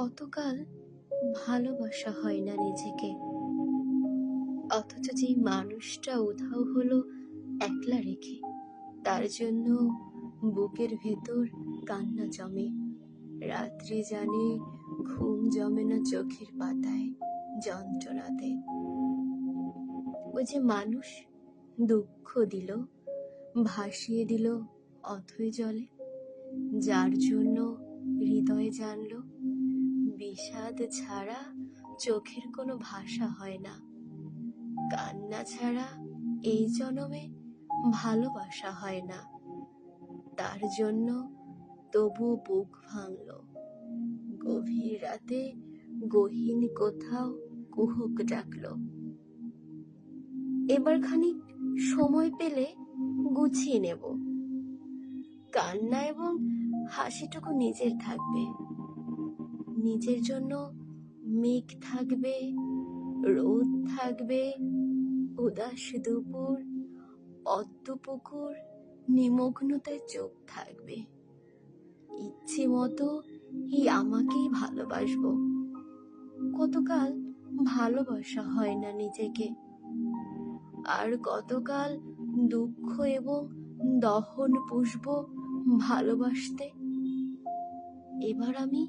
কতকাল ভালোবাসা হয় না নিজেকে। অথচ যেই মানুষটা উধাও হলো একলা রেখে, তার জন্য বুকের ভেতর কান্না জমে। রাত্রি জানে ঘুম জমে না চোখের পাতায় যন্ত্রণাতে। ওই যে মানুষ দুঃখ দিল, ভাসিয়ে দিল অথই জলে, যার জন্য হৃদয়ে জানলো বিষাদ ছাড়া চোখের কোনো ভাষা হয় না। কান্না ছাড়া এই জনমে ভালোবাসা হয় না। তার জন্য তবু বুক ভাঙল। গভীর রাতে গহীন কোথাও কুহক ডাকল। এবার খানিক সময় পেলে গুছিয়ে নেব। কান্না এবং হাসিটুকু নিজের থাকবে। নিজের জন্য মেঘ থাকবে, রোদ থাকবে, উদাস দুপুর পদ্ম পুকুর নিমগ্নতায় চোখ থাকবে। ইচ্ছে মতো এই আমাকেই ভালোবাসবো। কতকাল ভালোবাসা হয় না নিজেকে। আর কতকাল দুঃখ এবং দহন পুষব ভালোবাসতে। এবার আমি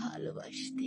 ভালোবাসতে।